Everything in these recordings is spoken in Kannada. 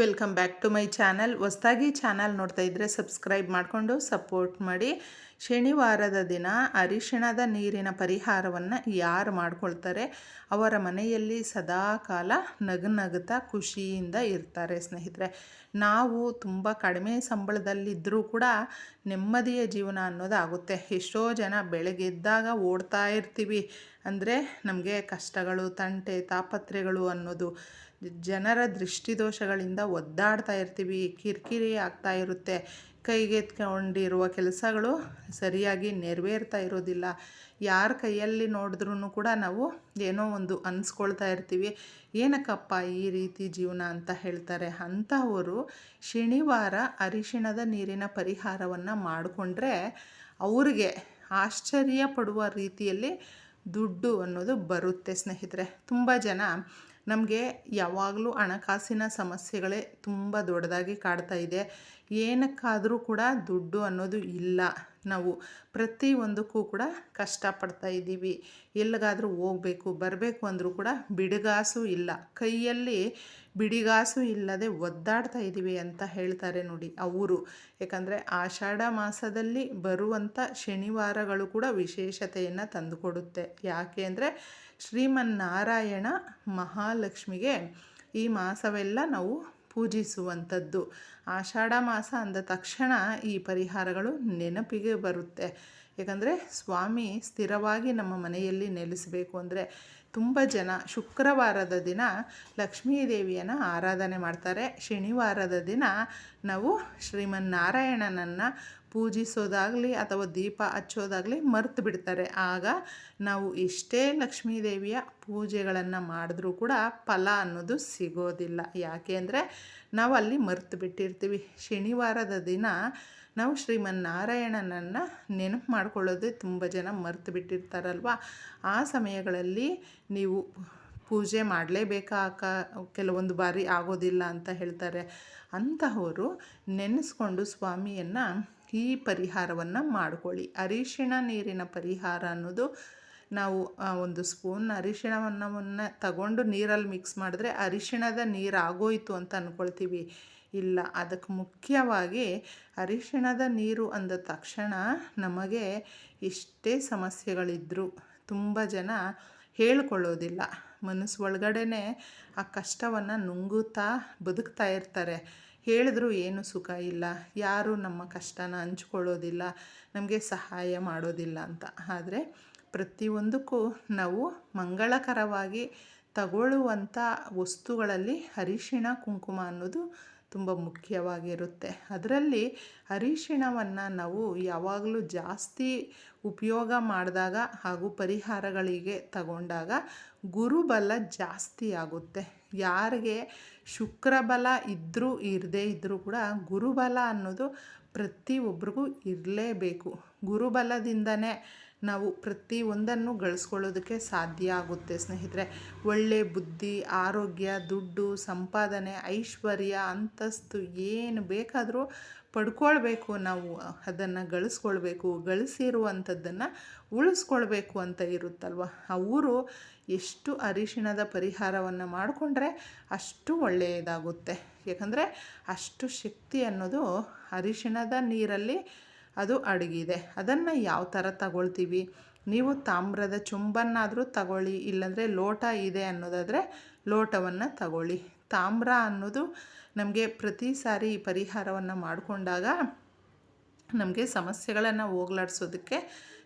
Welcome back to my channel ಹೊಸ್ದಾಗಿ ಚಾನಲ್ ನೋಡ್ತಾ ಇದ್ದರೆ ಸಬ್ಸ್ಕ್ರೈಬ್ ಮಾಡಿಕೊಂಡು ಸಪೋರ್ಟ್ ಮಾಡಿ. ಶನಿವಾರದ ದಿನ ಅರಿಶಿಣದ ನೀರಿನ ಪರಿಹಾರವನ್ನು ಯಾರು ಮಾಡ್ಕೊಳ್ತಾರೆ? ಅವರ ಮನೆಯಲ್ಲಿ ಸದಾ ಕಾಲ ನಗು ನಗುತ್ತಾ ಖುಷಿಯಿಂದ ಇರ್ತಾರೆ ಸ್ನೇಹಿತರೆ. ನಾವು ತುಂಬ ಕಡಿಮೆ ಸಂಬಳದಲ್ಲಿದ್ದರೂ ಕೂಡ ನೆಮ್ಮದಿಯ ಜೀವನ ಅನ್ನೋದಾಗುತ್ತೆ ಎಷ್ಟೋ ಜನ ಬೆಳಗ್ಗೆ ಎದ್ದಾಗ ಓಡ್ತಾ ಇರ್ತೀವಿ. ಅಂದರೆ ನಮಗೆ ಕಷ್ಟಗಳು, ತಂಟೆ, ತಾಪತ್ರೆಗಳು ಅನ್ನೋದು ಜನರ ದೃಷ್ಟಿದೋಷಗಳಿಂದ ಒದ್ದಾಡ್ತಾ ಇರ್ತೀವಿ, ಕಿರಿಕಿರಿ ಆಗ್ತಾ ಇರುತ್ತೆ. ಕೈಗೆತ್ಕೊಂಡಿರುವ ಕೆಲಸಗಳು ಸರಿಯಾಗಿ ನೆರವೇರ್ತಾ ಇರೋದಿಲ್ಲ. ಯಾರ ಕೈಯಲ್ಲಿ ನೋಡಿದ್ರೂ ಕೂಡ ನಾವು ಏನೋ ಒಂದು ಅನ್ಸ್ಕೊಳ್ತಾ ಇರ್ತೀವಿ. ಏನಕ್ಕಪ್ಪ ಈ ರೀತಿ ಜೀವನ ಅಂತ ಹೇಳ್ತಾರೆ. ಅಂಥವರು ಶನಿವಾರ ಅರಿಶಿಣದ ನೀರಿನ ಪರಿಹಾರವನ್ನು ಮಾಡಿಕೊಂಡ್ರೆ ಅವ್ರಿಗೆ ಆಶ್ಚರ್ಯ ಪಡುವ ರೀತಿಯಲ್ಲಿ ದುಡ್ಡು ಅನ್ನೋದು ಬರುತ್ತೆ ಸ್ನೇಹಿತರೆ. ತುಂಬ ಜನ ನಮಗೆ ಯಾವಾಗಲೂ ಹಣಕಾಸಿನ ಸಮಸ್ಯೆಗಳೇ ತುಂಬ ದೊಡ್ಡದಾಗಿ ಕಾಡ್ತಾ ಇದೆ. ಏನಕ್ಕಾದರೂ ಕೂಡ ದುಡ್ಡು ಅನ್ನೋದು ಇಲ್ಲ. ನಾವು ಪ್ರತಿಯೊಂದಕ್ಕೂ ಕೂಡ ಕಷ್ಟಪಡ್ತಾ ಇದ್ದೀವಿ. ಎಲ್ಲಿಗಾದರೂ ಹೋಗಬೇಕು, ಬರಬೇಕು ಅಂದರೂ ಕೂಡ ಬಿಡಿಗಾಸು ಇಲ್ಲ. ಕೈಯಲ್ಲಿ ಬಿಡಿಗಾಸು ಇಲ್ಲದೆ ಒದ್ದಾಡ್ತಾ ಇದ್ದೀವಿ ಅಂತ ಹೇಳ್ತಾರೆ ನೋಡಿ ಅವರು. ಯಾಕಂದರೆ ಆಷಾಢ ಮಾಸದಲ್ಲಿ ಬರುವಂಥ ಶನಿವಾರಗಳು ಕೂಡ ವಿಶೇಷತೆಯನ್ನು ತಂದುಕೊಡುತ್ತೆ. ಯಾಕೆ ಅಂದರೆ ಶ್ರೀಮನ್ನಾರಾಯಣ ಮಹಾಲಕ್ಷ್ಮಿಗೆ ಈ ಮಾಸವೆಲ್ಲ ನಾವು ಪೂಜಿಸುವಂಥದ್ದು. ಆಷಾಢ ಮಾಸ ಅಂದ ತಕ್ಷಣ ಈ ಪರಿಹಾರಗಳು ನೆನಪಿಗೆ ಬರುತ್ತೆ. ಯಾಕಂದರೆ ಸ್ವಾಮಿ ಸ್ಥಿರವಾಗಿ ನಮ್ಮ ಮನೆಯಲ್ಲಿ ನೆಲೆಸಬೇಕು ಅಂದರೆ ತುಂಬ ಜನ ಶುಕ್ರವಾರದ ದಿನ ಲಕ್ಷ್ಮೀ ದೇವಿಯನ್ನು ಆರಾಧನೆ ಮಾಡ್ತಾರೆ. ಶನಿವಾರದ ದಿನ ನಾವು ಶ್ರೀಮನ್ನಾರಾಯಣನನ್ನು ಪೂಜಿಸೋದಾಗಲಿ ಅಥವಾ ದೀಪ ಹಚ್ಚೋದಾಗಲಿ ಮರ್ತು ಬಿಡ್ತಾರೆ. ಆಗ ನಾವು ಎಷ್ಟೇ ಲಕ್ಷ್ಮೀ ದೇವಿಯ ಪೂಜೆಗಳನ್ನು ಮಾಡಿದ್ರೂ ಕೂಡ ಫಲ ಅನ್ನೋದು ಸಿಗೋದಿಲ್ಲ. ಯಾಕೆ ಅಂದರೆ ನಾವು ಅಲ್ಲಿ ಮರ್ತು ಬಿಟ್ಟಿರ್ತೀವಿ. ಶನಿವಾರದ ದಿನ ನಾವು ಶ್ರೀಮನ್ನಾರಾಯಣನನ್ನು ನೆನಪು ಮಾಡ್ಕೊಳ್ಳೋದೇ ತುಂಬ ಜನ ಮರ್ತು ಬಿಟ್ಟಿರ್ತಾರಲ್ವ? ಆ ಸಮಯಗಳಲ್ಲಿ ನೀವು ಪೂಜೆ ಮಾಡಲೇಬೇಕಾ ಕೆಲವೊಂದು ಬಾರಿ ಆಗೋದಿಲ್ಲ ಅಂತ ಹೇಳ್ತಾರೆ. ಅಂತಹವರು ನೆನೆಸ್ಕೊಂಡು ಸ್ವಾಮಿಯನ್ನು ಈ ಪರಿಹಾರವನ್ನು ಮಾಡಿಕೊಳ್ಳಿ. ಅರಿಶಿಣ ನೀರಿನ ಪರಿಹಾರ ಅನ್ನೋದು ನಾವು ಒಂದು ಸ್ಪೂನ್ ಅರಿಶಿಣವನ್ನು ತಗೊಂಡು ನೀರಲ್ಲಿ ಮಿಕ್ಸ್ ಮಾಡಿದ್ರೆ ಅರಿಶಿಣದ ನೀರು ಆಗೋಯಿತು ಅಂತ ಅಂದ್ಕೊಳ್ತೀವಿ ಇಲ್ಲ, ಅದಕ್ಕೆ ಮುಖ್ಯವಾಗಿ ಅರಿಶಿಣದ ನೀರು ಅಂದ ತಕ್ಷಣ ನಮಗೆ ಎಷ್ಟೇ ಸಮಸ್ಯೆಗಳಿದ್ದರೂ ತುಂಬ ಜನ ಹೇಳ್ಕೊಳ್ಳೋದಿಲ್ಲ. ಮನಸ್ಸು ಒಳಗಡೆನೆ ಆ ಕಷ್ಟವನ್ನು ನುಂಗುತ್ತಾ ಬದುಕ್ತಾ ಇರ್ತಾರೆ. ಹೇಳಿದ್ರು ಏನು ಸುಖ ಇಲ್ಲ. ಯಾರು ನಮ್ಮ ಕಷ್ಟನ ಹಂಚ್ಕೊಳ್ಳೋದಿಲ್ಲ. ನಮಗೆ ಸಹಾಯ ಮಾಡೋದಿಲ್ಲ ಅಂತ. ಆದರೆ ಪ್ರತಿಯೊಂದಕ್ಕೂ ನಾವು ಮಂಗಳಕರವಾಗಿ ತಗೊಳ್ಳುವಂಥ ವಸ್ತುಗಳಲ್ಲಿ ಅರಿಶಿಣ, ಕುಂಕುಮ ಅನ್ನೋದು ತುಂಬ ಮುಖ್ಯವಾಗಿರುತ್ತೆ. ಅದರಲ್ಲಿ ಅರಿಶಿಣವನ್ನು ನಾವು ಯಾವಾಗಲೂ ಜಾಸ್ತಿ ಉಪಯೋಗ ಮಾಡಿದಾಗ ಹಾಗೂ ಪರಿಹಾರಗಳಿಗೆ ತಗೊಂಡಾಗ ಗುರುಬಲ ಜಾಸ್ತಿ ಆಗುತ್ತೆ. ಯಾರಿಗೆ ಶುಕ್ರಬಲ ಇದ್ದರೂ ಇರದೇ ಇದ್ದರೂ ಕೂಡ ಗುರುಬಲ ಅನ್ನೋದು ಪ್ರತಿಯೊಬ್ಬರಿಗೂ ಇರಲೇಬೇಕು. ಗುರುಬಲದಿಂದನೇ ನಾವು ಪ್ರತಿಯೊಂದನ್ನು ಗಳಿಸ್ಕೊಳ್ಳೋದಕ್ಕೆ ಸಾಧ್ಯ ಆಗುತ್ತೆ ಸ್ನೇಹಿತರೆ. ಒಳ್ಳೆ ಬುದ್ಧಿ, ಆರೋಗ್ಯ, ದುಡ್ಡು, ಸಂಪಾದನೆ, ಐಶ್ವರ್ಯ, ಅಂತಸ್ತು, ಏನು ಬೇಕಾದರೂ ಪಡ್ಕೊಳ್ಬೇಕು ನಾವು, ಅದನ್ನು ಗಳಿಸ್ಕೊಳ್ಬೇಕು, ಗಳಿಸಿರುವಂಥದ್ದನ್ನು ಉಳಿಸ್ಕೊಳ್ಬೇಕು ಅಂತ ಇರುತ್ತಲ್ವ? ಅವರು ಎಷ್ಟು ಅರಿಶಿಣದ ಪರಿಹಾರವನ್ನು ಮಾಡಿಕೊಂಡ್ರೆ ಅಷ್ಟು ಒಳ್ಳೆಯದಾಗುತ್ತೆ. ಯಾಕಂದರೆ ಅಷ್ಟು ಶಕ್ತಿ ಅನ್ನೋದು ಅರಿಶಿಣದ ನೀರಲ್ಲಿ ಅದು ಅಡಗಿದೆ. ಅದನ್ನು ಯಾವ ಥರ ತಗೊಳ್ತೀವಿ? ನೀವು ತಾಮ್ರದ ಚುಂಬನ್ನಾದರೂ ತಗೊಳ್ಳಿ, ಇಲ್ಲಾಂದರೆ ಲೋಟ ಇದೆ ಅನ್ನೋದಾದರೆ ಲೋಟವನ್ನು ತಗೊಳ್ಳಿ. ತಾಮ್ರ ಅನ್ನೋದು ನಮಗೆ ಪ್ರತಿ ಸಾರಿ ಈ ಪರಿಹಾರವನ್ನು ಮಾಡಿಕೊಂಡಾಗ ನಮಗೆ ಸಮಸ್ಯೆಗಳನ್ನು ಹೋಗ್ಲಾಡ್ಸೋದಕ್ಕೆ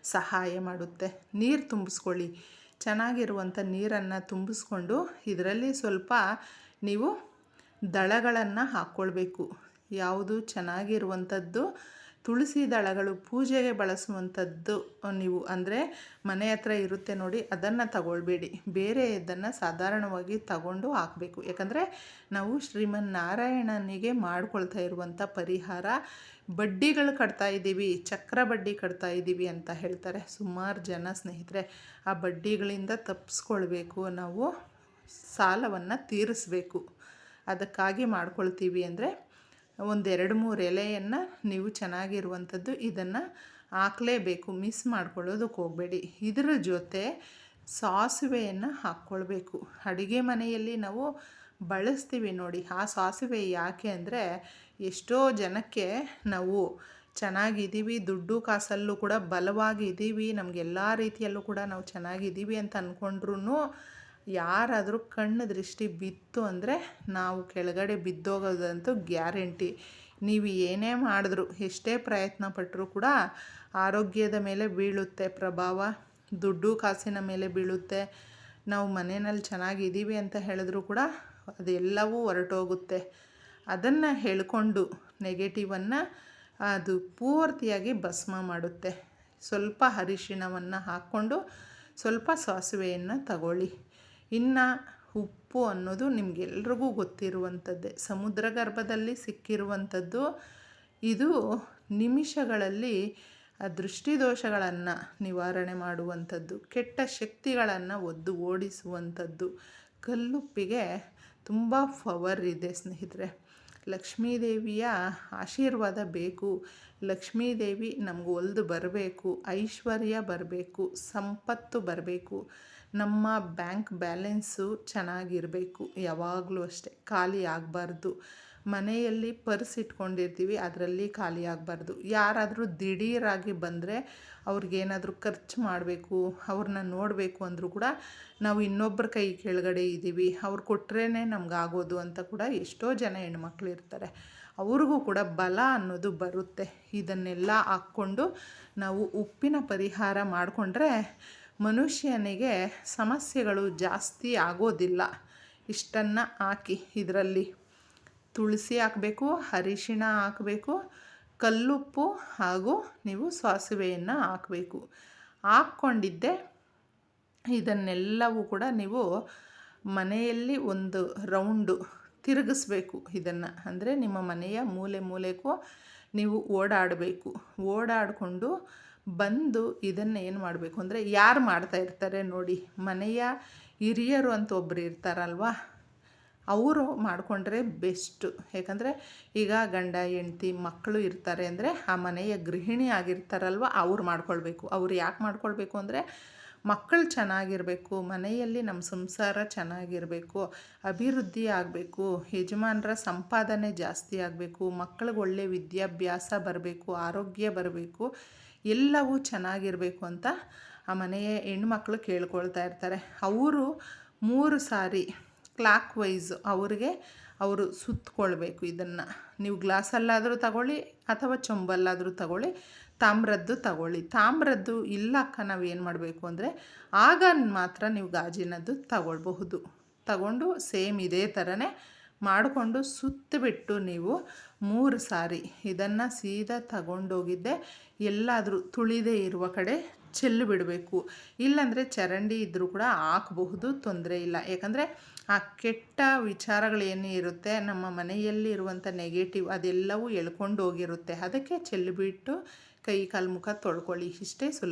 ಸಹಾಯ ಮಾಡುತ್ತೆ. ನೀರು ತುಂಬಿಸ್ಕೊಳ್ಳಿ. ಚೆನ್ನಾಗಿರುವಂಥ ನೀರನ್ನು ತುಂಬಿಸ್ಕೊಂಡು ಇದರಲ್ಲಿ ಸ್ವಲ್ಪ ನೀವು ದಳಗಳನ್ನು ಹಾಕ್ಕೊಳ್ಬೇಕು. ಯಾವುದು ಚೆನ್ನಾಗಿರುವಂಥದ್ದು ತುಳಸಿ ದಳಗಳು ಪೂಜೆಗೆ ಬಳಸುವಂಥದ್ದು ನೀವು ಅಂದರೆ ಮನೆ ಹತ್ರ ಇರುತ್ತೆ ನೋಡಿ, ಅದನ್ನು ತಗೊಳ್ಬೇಡಿ. ಬೇರೆ ಇದನ್ನು ಸಾಧಾರಣವಾಗಿ ತಗೊಂಡು ಹಾಕಬೇಕು. ಯಾಕಂದರೆ ನಾವು ಶ್ರೀಮನ್ನಾರಾಯಣನಿಗೆ ಮಾಡ್ಕೊಳ್ತಾ ಇರುವಂಥ ಪರಿಹಾರ ಬಡ್ಡಿಗಳು ಕಟ್ತಾ ಇದ್ದೀವಿ, ಚಕ್ರ ಬಡ್ಡಿ ಕಟ್ತಾ ಇದ್ದೀವಿ ಅಂತ ಹೇಳ್ತಾರೆ. ಸುಮಾರು ಜನ ಸ್ನೇಹಿತರೆ, ಆ ಬಡ್ಡಿಗಳಿಂದ ತಪ್ಪಿಸ್ಕೊಳ್ಬೇಕು ನಾವು ಸಾಲವನ್ನು ತೀರಿಸ್ಬೇಕು. ಅದಕ್ಕಾಗಿ ಮಾಡ್ಕೊಳ್ತೀವಿ ಅಂದರೆ ಒಂದೆರಡು ಮೂರು ಎಲೆಯನ್ನು ನೀವು ಚೆನ್ನಾಗಿರುವಂಥದ್ದು ಇದನ್ನು ಹಾಕಲೇಬೇಕು. ಮಿಸ್ ಮಾಡ್ಕೊಳ್ಳೋದಕ್ಕೆ ಹೋಗಬೇಡಿ. ಇದರ ಜೊತೆ ಸಾಸಿವೆಯನ್ನು ಹಾಕ್ಕೊಳ್ಬೇಕು. ಅಡುಗೆ ಮನೆಯಲ್ಲಿ ನಾವು ಬಳಸ್ತೀವಿ ನೋಡಿ. ಆ ಸಾಸಿವೆ ಯಾಕೆ ಅಂದರೆ ಎಷ್ಟೋ ಜನಕ್ಕೆ ನಾವು ಚೆನ್ನಾಗಿದ್ದೀವಿ, ದುಡ್ಡು ಕಾಸಲ್ಲೂ ಕೂಡ ಬಲವಾಗಿ ಇದ್ದೀವಿ ನಮಗೆಲ್ಲ ರೀತಿಯಲ್ಲೂ ಕೂಡ ನಾವು ಚೆನ್ನಾಗಿದ್ದೀವಿ ಅಂತ ಅಂದ್ಕೊಂಡ್ರೂ ಯಾರಾದರೂ ಕಣ್ಣು ದೃಷ್ಟಿ ಬಿತ್ತು ಅಂದರೆ ನಾವು ಕೆಳಗಡೆ ಬಿದ್ದೋಗೋದಂತೂ ಗ್ಯಾರಂಟಿ. ನೀವು ಏನೇ ಮಾಡಿದ್ರು, ಎಷ್ಟೇ ಪ್ರಯತ್ನ ಪಟ್ಟರೂ ಕೂಡ ಆರೋಗ್ಯದ ಮೇಲೆ ಬೀಳುತ್ತೆ ಪ್ರಭಾವ. ದುಡ್ಡು ಕಾಸಿನ ಮೇಲೆ ಬೀಳುತ್ತೆ. ನಾವು ಮನೆಯಲ್ಲಿ ಚೆನ್ನಾಗಿದ್ದೀವಿ ಅಂತ ಹೇಳಿದ್ರು ಕೂಡ ಅದೆಲ್ಲವೂ ಹೊರಟೋಗುತ್ತೆ. ಅದನ್ನು ಹೇಳಿಕೊಂಡು ನೆಗೆಟಿವನ್ನು ಅದು ಪೂರ್ತಿಯಾಗಿ ಭಸ್ಮ ಮಾಡುತ್ತೆ. ಸ್ವಲ್ಪ ಅರಿಶಿಣವನ್ನು ಹಾಕ್ಕೊಂಡು ಸ್ವಲ್ಪ ಸಾಸಿವೆಯನ್ನು ತಗೊಳ್ಳಿ. ಇನ್ನು ಉಪ್ಪು ಅನ್ನೋದು ನಿಮಗೆಲ್ರಿಗೂ ಗೊತ್ತಿರುವಂಥದ್ದೇ. ಸಮುದ್ರ ಗರ್ಭದಲ್ಲಿ ಸಿಕ್ಕಿರುವಂಥದ್ದು ಇದು ನಿಮಿಷಗಳಲ್ಲಿ ದೃಷ್ಟಿದೋಷಗಳನ್ನು ನಿವಾರಣೆ ಮಾಡುವಂಥದ್ದು, ಕೆಟ್ಟ ಶಕ್ತಿಗಳನ್ನು ಒದ್ದು ಓಡಿಸುವಂಥದ್ದು. ಕಲ್ಲುಪ್ಪಿಗೆ ತುಂಬ ಪವರ್ ಇದೆ ಸ್ನೇಹಿತರೆ. ಲಕ್ಷ್ಮೀದೇವಿಯ ಆಶೀರ್ವಾದ ಬೇಕು, ಲಕ್ಷ್ಮೀದೇವಿ ನಮಗೆ ಒಲ್ದು ಬರಬೇಕು, ಐಶ್ವರ್ಯ ಬರಬೇಕು, ಸಂಪತ್ತು ಬರಬೇಕು. ನಮ್ಮ ಬ್ಯಾಂಕ್ ಬ್ಯಾಲೆನ್ಸು ಚೆನ್ನಾಗಿರಬೇಕು, ಯಾವಾಗಲೂ ಅಷ್ಟೇ. ಖಾಲಿ ಆಗಬಾರ್ದು. ಮನೆಯಲ್ಲಿ ಪರ್ಸ್ ಇಟ್ಕೊಂಡಿರ್ತೀವಿ, ಅದರಲ್ಲಿ ಖಾಲಿ ಆಗಬಾರ್ದು. ಯಾರಾದರೂ ದಿಢೀರಾಗಿ ಬಂದರೆ ಅವ್ರಿಗೇನಾದರೂ ಖರ್ಚು ಮಾಡಬೇಕು, ಅವ್ರನ್ನ ನೋಡಬೇಕು ಅಂದರೂ ಕೂಡ ನಾವು ಇನ್ನೊಬ್ಬರ ಕೈ ಕೆಳಗಡೆ ಇದ್ದೀವಿ. ಅವ್ರು ಕೊಟ್ರೇ ನಮಗಾಗೋದು ಅಂತ ಕೂಡ ಎಷ್ಟೋ ಜನ ಹೆಣ್ಮಕ್ಳು ಇರ್ತಾರೆ ಅವ್ರಿಗೂ ಕೂಡ ಬಲ ಅನ್ನೋದು ಬರುತ್ತೆ. ಇದನ್ನೆಲ್ಲ ಹಾಕ್ಕೊಂಡು ನಾವು ಉಪ್ಪಿನ ಪರಿಹಾರ ಮಾಡಿಕೊಂಡ್ರೆ ಮನುಷ್ಯನಿಗೆ ಸಮಸ್ಯೆಗಳು ಜಾಸ್ತಿ ಆಗೋದಿಲ್ಲ. ಇಷ್ಟನ್ನು ಹಾಕಿ. ಇದರಲ್ಲಿ ತುಳಸಿ ಹಾಕಬೇಕು, ಅರಿಶಿಣ ಹಾಕಬೇಕು, ಕಲ್ಲುಪ್ಪು ಹಾಗೂ ನೀವು ಸಾಸಿವೆಯನ್ನು ಹಾಕಬೇಕು. ಹಾಕ್ಕೊಂಡಿದ್ದೆ. ಇದನ್ನೆಲ್ಲವೂ ಕೂಡ ನೀವು ಮನೆಯಲ್ಲಿ ಒಂದು ರೌಂಡು ತಿರುಗಿಸ್ಬೇಕು ಇದನ್ನು. ಅಂದರೆ ನಿಮ್ಮ ಮನೆಯ ಮೂಲೆ ಮೂಲೆಗೂ ನೀವು ಓಡಾಡಬೇಕು. ಓಡಾಡಿಕೊಂಡು ಬಂದು ಇದನ್ನು ಏನು ಮಾಡಬೇಕು? ಅಂದರೆ ಯಾರು ಮಾಡ್ತಾ ಇರ್ತಾರೆ ನೋಡಿ, ಮನೆಯ ಹಿರಿಯರು ಅಂತ ಒಬ್ಬರು ಇರ್ತಾರಲ್ವಾ, ಅವರು ಮಾಡಿಕೊಂಡ್ರೆ ಬೆಸ್ಟು. ಯಾಕಂದರೆ ಈಗ ಗಂಡ, ಹೆಂಡ್ತಿ ಮಕ್ಕಳು ಇರ್ತಾರೆ ಅಂದರೆ ಆ ಮನೆಯ ಗೃಹಿಣಿ ಆಗಿರ್ತಾರಲ್ವ, ಅವ್ರು ಮಾಡ್ಕೊಳ್ಬೇಕು. ಅವ್ರು ಯಾಕೆ ಮಾಡ್ಕೊಳ್ಬೇಕು ಅಂದರೆ ಮಕ್ಕಳು ಚೆನ್ನಾಗಿರಬೇಕು, ಮನೆಯಲ್ಲಿ ನಮ್ಮ ಸಂಸಾರ ಚೆನ್ನಾಗಿರಬೇಕು, ಅಭಿವೃದ್ಧಿ ಆಗಬೇಕು, ಯಜಮಾನರ ಸಂಪಾದನೆ ಜಾಸ್ತಿ ಆಗಬೇಕು ಮಕ್ಕಳಿಗೆ ಒಳ್ಳೆಯ ವಿದ್ಯಾಭ್ಯಾಸ ಬರಬೇಕು, ಆರೋಗ್ಯ ಬರಬೇಕು. ಎಲ್ಲವೂ ಚೆನ್ನಾಗಿರಬೇಕು ಅಂತ ಆ ಮನೆಯ ಹೆಣ್ಮಕ್ಳು ಕೇಳ್ಕೊಳ್ತಾ ಇರ್ತಾರೆ. ಅವರು ಮೂರು ಸಾರಿ ಕ್ಲಾಕ್ ವೈಸ್ ಅವ್ರಿಗೆ ಅವರು ಸುತ್ತಕೊಳ್ಬೇಕು ಇದನ್ನು. ನೀವು ಗ್ಲಾಸಲ್ಲಾದರೂ ತಗೊಳ್ಳಿ ಅಥವಾ ಚೊಂಬಲ್ಲಾದರೂ ತಗೊಳ್ಳಿ, ತಾಮ್ರದ್ದು ತಗೊಳ್ಳಿ. ತಾಮ್ರದ್ದು ಇಲ್ಲಕ್ಕ ನಾವು ಏನು ಮಾಡಬೇಕು ಅಂದರೆ ಆಗ ಮಾತ್ರ ನೀವು ಗಾಜಿನದ್ದು ತಗೊಳ್ಬಹುದು. ತಗೊಂಡು ಸೇಮ್ ಇದೇ ಥರನೇ ಮಾಡಿಕೊಂಡು ಸುತ್ತಿಬಿಟ್ಟು ನೀವು ಮೂರು ಸಾರಿ ಇದನ್ನು ಸೀದಾ ತಗೊಂಡೋಗಿದ್ದೆ. ಎಲ್ಲಾದರೂ ತುಳಿದೇ ಇರುವ ಕಡೆ ಚೆಲ್ಲು ಬಿಡಬೇಕು. ಇಲ್ಲಾಂದರೆ ಚರಂಡಿ ಇದ್ದರೂ ಕೂಡ ಹಾಕಬಹುದು, ತೊಂದರೆ ಇಲ್ಲ. ಯಾಕಂದರೆ ಆ ಕೆಟ್ಟ ವಿಚಾರಗಳೇನು ಇರುತ್ತೆ, ನಮ್ಮ ಮನೆಯಲ್ಲಿ ಇರುವಂಥ ನೆಗೆಟಿವ್ ಅದೆಲ್ಲವೂ ಎಳ್ಕೊಂಡು ಹೋಗಿರುತ್ತೆ ಅದಕ್ಕೆ ಚೆಲ್ಲಿಬಿಟ್ಟು ಕೈ ಕಾಲು ಮುಖ ತೊಳ್ಕೊಳ್ಳಿ. ಇಷ್ಟೇ ಸುಲಭ.